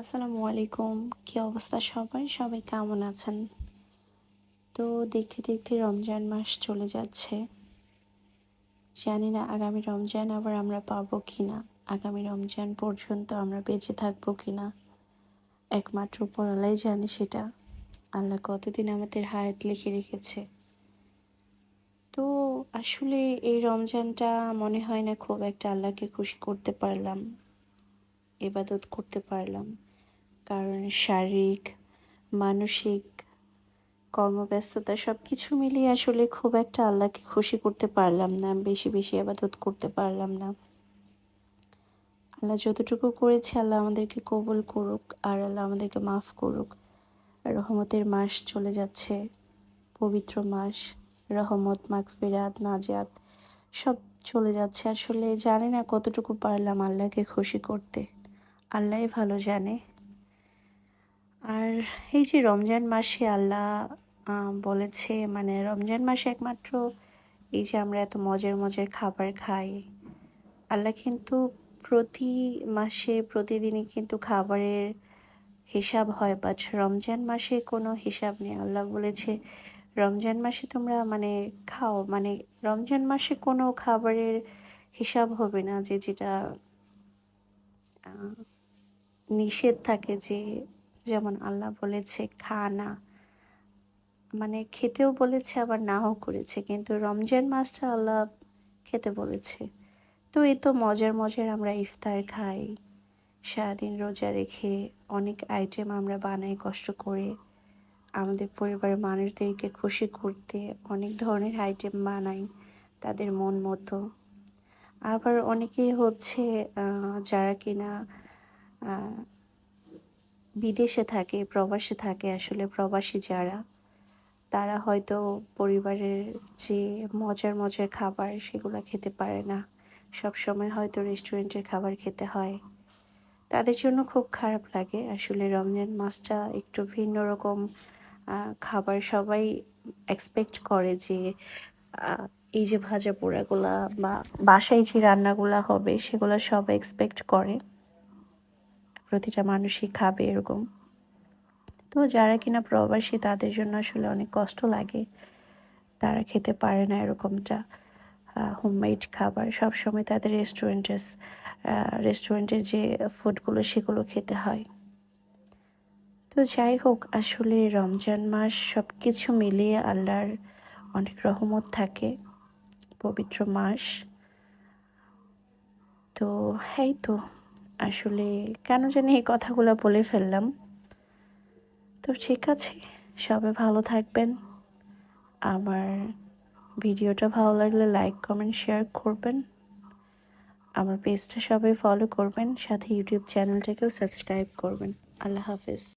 আসসালামু আলাইকুম। কি অবস্থা সবাই? সবাই কেমন আছেন? তো দেখতে দেখতে রমজান মাস চলে যাচ্ছে। জানি না আগামী রমজান আবার আমরা পাবো কি না আগামী রমজান পর্যন্ত আমরা বেঁচে থাকব কি না একমাত্র পড়ালাই জানে সেটা। আল্লাহ কতদিন আমাদের হায়াত লিখে রেখেছে। তো আসলে এই রমজানটা মনে হয় না খুব একটা আল্লাহকে খুশি করতে পারলাম এবাদত করতে পারলাম। কারণ শারীরিক, মানসিক কর্মব্যস্ততা সব কিছু মিলিয়ে আসলে খুব একটা আল্লাহকে খুশি করতে পারলাম না, বেশি বেশি আবাদত করতে পারলাম না। আল্লাহ যতটুকু করেছে আল্লাহ আমাদেরকে কবুল করুক আর আল্লাহ আমাদেরকে মাফ করুক। রহমতের মাস চলে যাচ্ছে, পবিত্র মাস, রহমত, মাগফিরাত নাজাত সব চলে যাচ্ছে। আসলে জানি না কতটুকু পারলাম আল্লাহকে খুশি করতে। আল্লাহ ভালো জানে। আর এই যে রমজান মাসে আল্লাহ বলেছে মানে রমজান মাসে একমাত্র এই যে আমরা এত মজার মজার খাবার খাই, আল্লাহ কিন্তু প্রতি মাসে, প্রতিদিনই কিন্তু খাবারের হিসাব হয় বাট রমজান মাসে কোনো হিসাব নেই। আল্লাহ বলেছে, রমজান মাসে তোমরা মানে খাও মানে রমজান মাসে কোনো খাবারের হিসাব হবে না যে যেটা নিষেধ থাকে যে যেমন আল্লাহ বলেছে খা না মানে খেতেও বলেছে, আবার নাও করেছে। কিন্তু রমজান মাসটা আল্লাহ খেতে বলেছে। তো এই তো মজার মজার আমরা ইফতার খাই। সারাদিন রোজা রেখে অনেক আইটেম আমরা বানাই কষ্ট করে। আমাদের পরিবারের মানুষদেরকে খুশি করতে অনেক ধরনের আইটেম বানাই তাদের মন মতো। আবার অনেকেই হচ্ছে যারা কিনা বিদেশে থাকে, প্রবাসে থাকে আসলে প্রবাসী যারা, তারা হয়তো পরিবারের যে মজার মজার খাবার সেগুলো খেতে পারে না। সব সময় হয়তো রেস্টুরেন্টের খাবার খেতে হয়। তাদের জন্য খুব খারাপ লাগে আসলে রমজান মাসটা একটু ভিন্ন রকম খাবার সবাই এক্সপেক্ট করে যে এই যে ভাজা পোড়াগুলা বা বাসায় যে রান্নাগুলা হবে সেগুলো সব এক্সপেক্ট করে। প্রতিটা মানুষই খাবে এরকম। তো যারা কিনা প্রবাসী, তাদের জন্য আসলে অনেক কষ্ট লাগে। তারা খেতে পারে না এরকমটা। হোমমেড খাবার। সব সময় তাদের রেস্টুরেন্টের রেস্টুরেন্টের যে ফুডগুলো সেগুলো খেতে হয়। তো যাই হোক, আসলে রমজান মাস সব কিছু মিলিয়ে আল্লাহর অনেক রহমত থাকে। পবিত্র মাস। তো, এই তো। আসলে কেন জানি এই কথাগুলো বলে ফেললাম। তো ঠিক আছে, সবাই ভালো থাকবেন। আমার ভিডিওটা ভালো লাগলে লাইক, কমেন্ট, শেয়ার করবেন। আমার পেজটা সবাই ফলো করবেন, সাথে ইউটিউব চ্যানেলটাকেও সাবস্ক্রাইব করবেন। আল্লাহ হাফিজ।